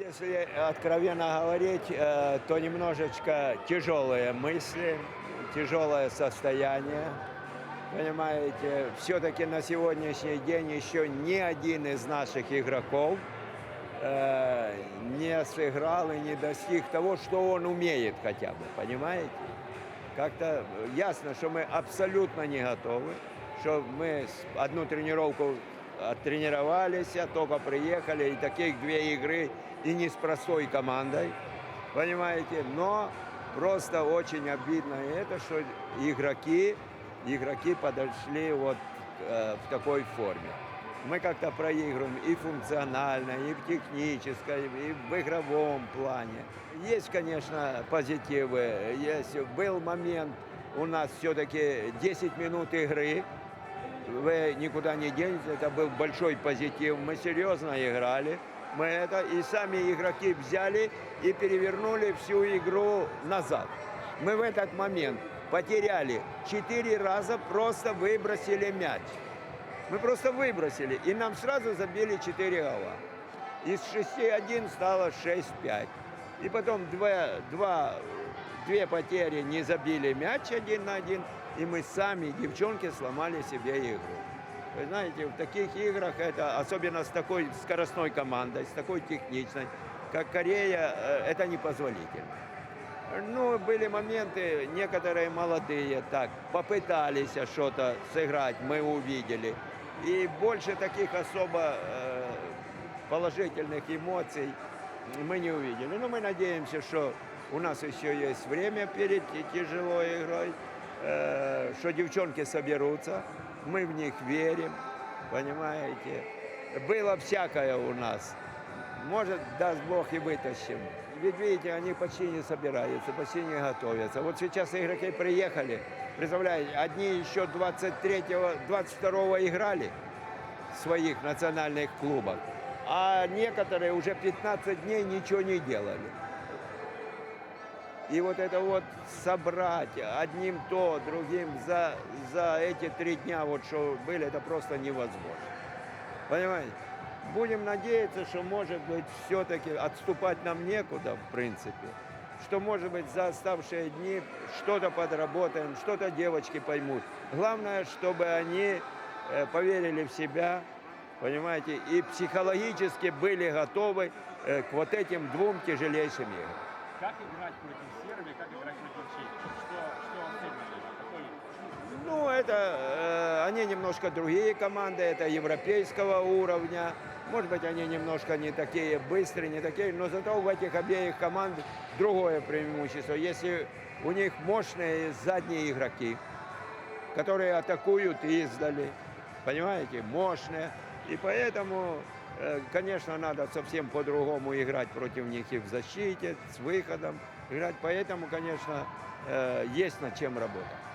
если откровенно говорить, э, то немножечко тяжелые мысли, тяжелое состояние. Понимаете, все-таки на сегодняшний день еще ни один из наших игроков э, не сыграл и не достиг того, что он умеет хотя бы, понимаете? Как-то ясно, что мы абсолютно не готовы, что мы одну тренировку оттренировались, а только приехали, и таких две игры, и не с простой командой, понимаете? Но просто очень обидно это, что игроки, игроки подошли вот э, в такой форме. Мы как-то проигрываем и функционально, и в технической, и в игровом плане. Есть, конечно, позитивы. Есть. Был момент у нас все-таки 10 минут игры, вы никуда не денетесь, это был большой позитив. Мы серьезно играли. Мы это и сами игроки взяли и перевернули всю игру назад. Мы в этот момент потеряли четыре раза, просто выбросили мяч. Мы просто выбросили, и нам сразу забили 4 гола. Из 6-1 стало 6-5. И потом два, два, две потери не забили мяч один на один, и мы сами, девчонки, сломали себе игру. Вы знаете, в таких играх, это, особенно с такой скоростной командой, с такой техничной, как Корея, э, это непозволительно. Ну, были моменты, некоторые молодые так попытались что-то сыграть, мы увидели. И больше таких особо э, положительных эмоций мы не увидели. Но мы надеемся, что у нас еще есть время перед тяжелой игрой, э, что девчонки соберутся, мы в них верим, понимаете. Было всякое у нас. Может, даст Бог и вытащим. Ведь видите, они почти не собираются, почти не готовятся. Вот сейчас игроки приехали, представляете, одни еще 23-го, 22-го играли в своих национальных клубах, а некоторые уже 15 дней ничего не делали. И вот это вот собрать одним то, другим за, за эти три дня, вот что были, это просто невозможно. Понимаете? Будем надеяться, что, может быть, все-таки отступать нам некуда, в принципе. Что, может быть, за оставшие дни что-то подработаем, что-то девочки поймут. Главное, чтобы они э, поверили в себя, понимаете, и психологически были готовы э, к вот этим двум тяжелейшим играм. Как играть против Сербии, как играть против Чехии? Что, что? Какой Ну, это э, они немножко другие команды, это европейского уровня. Может быть, они немножко не такие быстрые, не такие, но зато в этих обеих команд другое преимущество. Если у них мощные задние игроки, которые атакуют издали, понимаете, мощные. И поэтому, конечно, надо совсем по-другому играть против них и в защите, с выходом играть. Поэтому, конечно, э, есть над чем работать.